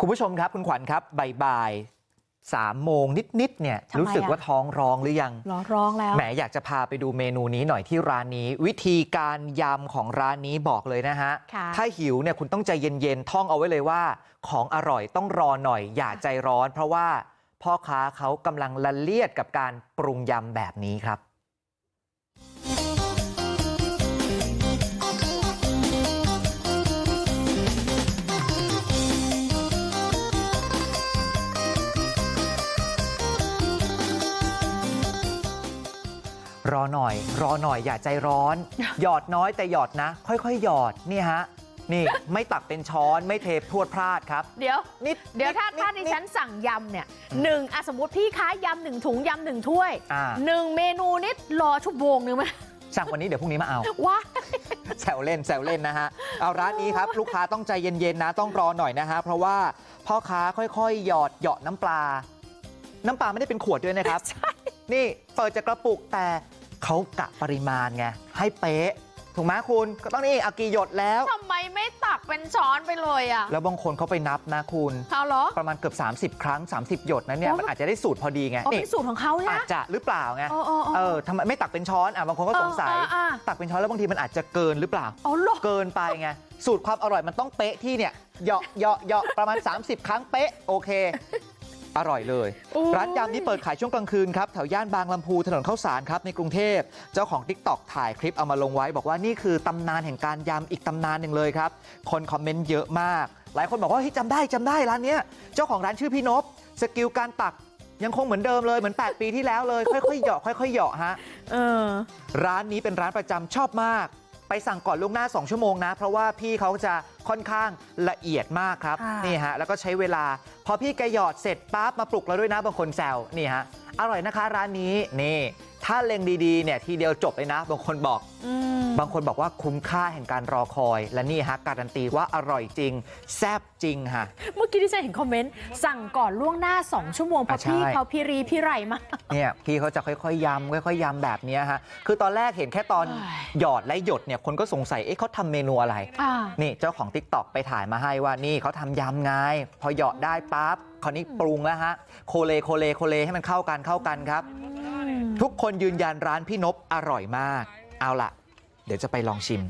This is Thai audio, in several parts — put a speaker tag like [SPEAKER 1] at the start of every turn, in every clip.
[SPEAKER 1] คุณผู้ชมครับคุณขวัญครับบ่ายๆสามโมงนิดๆเนี่ย
[SPEAKER 2] ทำไม
[SPEAKER 1] รู้สึก
[SPEAKER 2] อะ
[SPEAKER 1] ว่าท้องร้องหรือยัง
[SPEAKER 2] รอร้องแล้ว
[SPEAKER 1] แหมอยากจะพาไปดูเมนูนี้หน่อยที่ร้านนี้วิธีการยำของร้านนี้บอกเลยนะฮะ
[SPEAKER 2] ค่ะ
[SPEAKER 1] ถ้าหิวเนี่ยคุณต้องใจเย็นๆท่องเอาไว้เลยว่าของอร่อยต้องรอหน่อยอย่าใจร้อนเพราะว่าพ่อค้าเขากำลังละเลียดกับการปรุงยำแบบนี้ครับ รอหน่อย รอหน่อยอย่าใจร้อน หยอดน้อยแต่หยอดนะ ค่อยๆหยอดนี่ฮะนี่ไม่ตักเป็นช้อนไม่เทพรวดพลาดครับ
[SPEAKER 2] เดี๋ยว
[SPEAKER 1] นิด
[SPEAKER 2] เดี๋ยวถ้า
[SPEAKER 1] นิ
[SPEAKER 2] ถ้าดิฉันสั่งยำเนี่ยหนึ่งอะสมมติพี่ค้ายำหนึ่งถุงยำหนึ่งถ้วย
[SPEAKER 1] อ่า
[SPEAKER 2] หนึ่งเมนูนิดรอชั่วโมงนึงไหม
[SPEAKER 1] สั่งวันนี้เดี๋ยวพรุ่งนี้มาเอา
[SPEAKER 2] ว้า
[SPEAKER 1] แซวเล่นแซวเล่นนะฮะเอาร้านนี้ครับ ลูกค้าต้องใจเย็นๆนะต้องรอหน่อยนะฮะเพราะว่าพ่อค้าค่อยๆ หยอดเหยาะน้ำปลา น้ำปลาไม่ได้เป็นขวดด้วยนะครับนี่เปิดจากกระปุกแต่ เขากะปริมาณไงให้เป๊ะถูกไหมคุณก็ต้องนี่อากีหยดแล้ว
[SPEAKER 2] ทำไมไม่ตักเป็นช้อนไปเลยอะ
[SPEAKER 1] แล้วบางคนเขาไปนับนะคุณ
[SPEAKER 2] เอาเหรอ
[SPEAKER 1] ประมาณเกือบ 30 ครั้ง 30 หยดนะเนี่ย
[SPEAKER 2] โอ้
[SPEAKER 1] มันอาจจะได้สูตรพอดีไง
[SPEAKER 2] อ๋อ
[SPEAKER 1] นี่
[SPEAKER 2] เป็นสูตรของเขา
[SPEAKER 1] อา
[SPEAKER 2] นะ
[SPEAKER 1] จจะหรือเปล่าไง
[SPEAKER 2] เออเออเอ
[SPEAKER 1] เอ
[SPEAKER 2] อ
[SPEAKER 1] อทำไมไม่ตักเป็นช้อนอะบางคนก็สงสัย
[SPEAKER 2] เอออะอะ
[SPEAKER 1] ตักเป็นช้อนแล้วบางทีมันอาจจะเกินหรือเปล่า
[SPEAKER 2] อ๋อเหรอ
[SPEAKER 1] เกินไปไงสูตรความอร่อยมันต้องเป๊ะที่เนี่ยเหยาะเหยาะเหยาะประมาณ 30 ครั้งเป๊ะโอเค อร่อยเลย
[SPEAKER 2] โอ้ย
[SPEAKER 1] ร้านยำนี้เปิดขายช่วงกลางคืนครับแถวย่านบางลำพูถนนข้าวสารครับในกรุงเทพเจ้าของ t ิ k t o k ถ่ายคลิปเอามาลงไว้ บอกว่านี่คือตำนานแห่งการยำอีกตำนานหนึ่งเลยครับ คนคอมเมนต์เยอะมาก หลายคนบอกว่าเฮ้ยจำได้จำได้ร้านเนี้ยเจ้าของร้านชื่อพี่นพสกิลการตักยังคงเหมือนเดิมเลยเหมือน 8 ปีที่แล้วเลย ค่อยๆเหยาะค่อยๆเหยาะฮะ
[SPEAKER 2] เออ
[SPEAKER 1] ร้านนี้เป็นร้านประจำชอบมากไป สั่งก่อนล่วงหน้า2ชั่วโมงนะเพราะว่าพี่เขาจะค่อนข้างละเอียดมากครับ
[SPEAKER 2] ค่ะ
[SPEAKER 1] นี่ฮะแล้วก็ใช้เวลาพอพี่แกหยอดเสร็จปั๊บมาปลุกเราด้วยนะบางคนแซวนี่ฮะอร่อยนะคะร้านนี้นี่ถ้าเล็งดีๆเนี่ยทีเดียวจบเลยนะบางคนบอก
[SPEAKER 2] อืม
[SPEAKER 1] บางคนบอกว่าคุ้มค่าแห่งการรอคอย และนี่ฮะการันตีว่าอร่อยจริง แซ่บจริงฮะ
[SPEAKER 2] เมื่อกี้ที่ฉันเห็นคอมเมนต์ สั่งก่อนล่วงหน้า 2 ชั่วโมงเพราะ
[SPEAKER 1] อะใช่
[SPEAKER 2] พี่เขาพี่รีพี่ไรมาก
[SPEAKER 1] เนี่ยพี่เขาจะค่อยๆยำค่อยๆยำแบบเนี้ยฮะคือตอนแรกเห็นแค่ตอน
[SPEAKER 2] เอ้ย
[SPEAKER 1] หยอดและหยดเนี่ยคนก็สงสัยเอ๊ะเขาทำเมนูอะไร
[SPEAKER 2] อ่า
[SPEAKER 1] นี่เจ้าของ t ิ k t o k ไปถ่ายมาให้ว่านี่เขาทำยำไงพอเหยาะได้ปั๊บคราวนี้ปรุงแล้วฮะโคเลโคเลโคเลให้มันเข้ากันเข้ากันครับ ทุกคนยืนยันร้านพี่นพอร่อยมาก เอาล่ะ เดี๋ยวจะไปลองชิม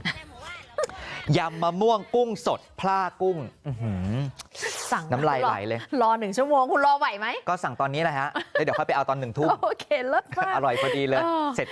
[SPEAKER 1] ยำมะม่วงกุ้งสดพล่ากุ้งอื้อหือ
[SPEAKER 2] สั่ง
[SPEAKER 1] น้ำลายไหลเลย
[SPEAKER 2] รอหนึ่งชั่วโมงคุณรอไหวไหม
[SPEAKER 1] ก็สั่งตอนนี้แหละฮะแล้วเดี๋ยวค่อยไปเอาตอนหนึ่งทุ่ม
[SPEAKER 2] โอเคเลิศมาก
[SPEAKER 1] อร่อยพอดีเลย
[SPEAKER 2] เออ
[SPEAKER 1] เสร็จ